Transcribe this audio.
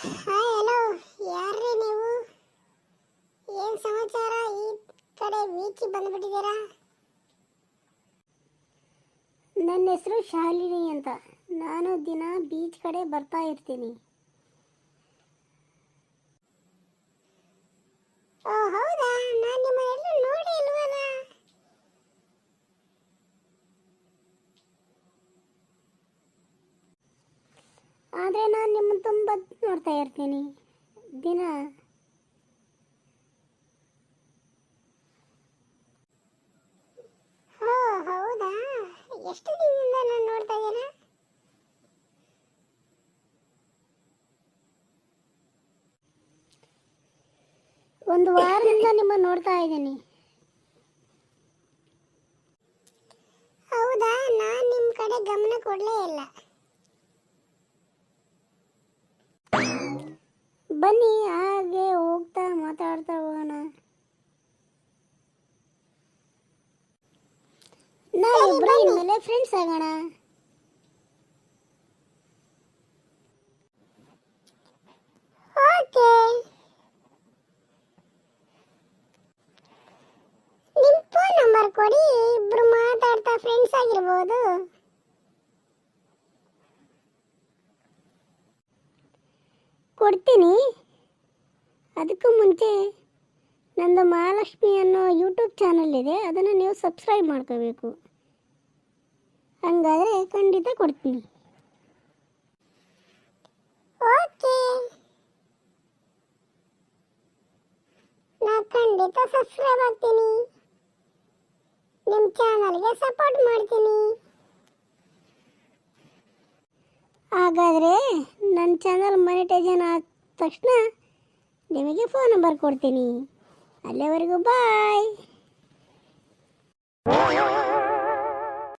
Hi hello ಯಾರ್ರಿ ನೀವು? ಏನು ಸಮಾಚಾರ? ಈ ಕಡೆ ಬೀಚಿಗೆ ಬಂದ್ಬಿಟ್ಟಿದ್ದೀರಾ? ನನ್ನ ಹೆಸರು ಶಾಲಿನಿ ಅಂತ. ನಾನು ದಿನ ಬೀಚ್ ಕಡೆ ಬರ್ತಾ ಇರ್ತೀನಿ. ಓ ಹೌದಾ? ನಾನು ನಿಮ್ಮನ್ನೆಲ್ಲೂ ನೋಡಿ ಇಲ್ವಲ್ಲ? ಆದರೆ ನಾನು ನಿಮ್ಮನ್ನು ತುಂಬ ನೋಡ್ತಾ ಇರ್ತೀನಿ. ದಿನ. ಹೌದಾ? ಎಷ್ಟು ದಿನದಿಂದ ನಾನು ನೋಡ್ತಾ ಇದ್ದೀರಾ ಒಂದು ವಾರದಿಂದ ನಿಮ್ಮ ನೋಡ್ತಾ ಇದ್ದೀನಿ. ಹೌದಾ? ನಾನು ನಿಮ್ಮ ಕಡೆ ಗಮನ ಕೊಡಲೇ ಇಲ್ಲ. ಬನ್ನಿ ಹಾಗೆ ಹೋಗ್ತಾ ಮಾತಾಡ್ತಾ ಹೋಗೋಣ. ನಾವಿಬ್ರು ಇನ್ಮೇಲೆ ಫ್ರೆಂಡ್ಸ್ ಆಗೋಣ. ಓಕೆ. ನಿಮ್ಮ ಫೋನ್ ನಂಬರ್ ಕೊಡಿ ಇಬ್ರು ಮಾತಾಡ್ತಾ ಫ್ರೆಂಡ್ಸ್ ಆಗಿರ್ಬೋದು. ಕೊಡ್ತೀನಿ. ಅದಕ್ಕೂ ಮುಂಚೆ ನಂದು ಮಹಾಲಕ್ಷ್ಮಿ ಅನ್ನೋ ಯೂಟ್ಯೂಬ್ ಚಾನಲ್ ಇದೆ ಅದನ್ನು ನೀವು ಸಬ್ಸ್ಕ್ರೈಬ್ ಮಾಡ್ಕೋಬೇಕು. ಹಂಗಾದರೆ ಖಂಡಿತ ಕೊಡ್ತೀನಿ. ಓಕೆ ನಾ ಖಂಡಿತ ಸಬ್ಸ್ಕ್ರೈಬ್ ಆಗ್ತೀನಿ. ನಿಮ್ಮ ಚಾನಲ್ಗೆ ಸಪೋರ್ಟ್ ಮಾಡ್ತೀನಿ. ಹಾಗಾದರೆ ನನ್ನ ಚಾನಲ್ ಮನಿಟೈಸೇಷನ್ ಆದ ತಕ್ಷಣ ನಿಮಗೆ ಫೋನ್ ನಂಬರ್ ಕೊಡ್ತೀನಿ. ಅಲ್ಲಿವರೆಗೂ ಬಾಯ್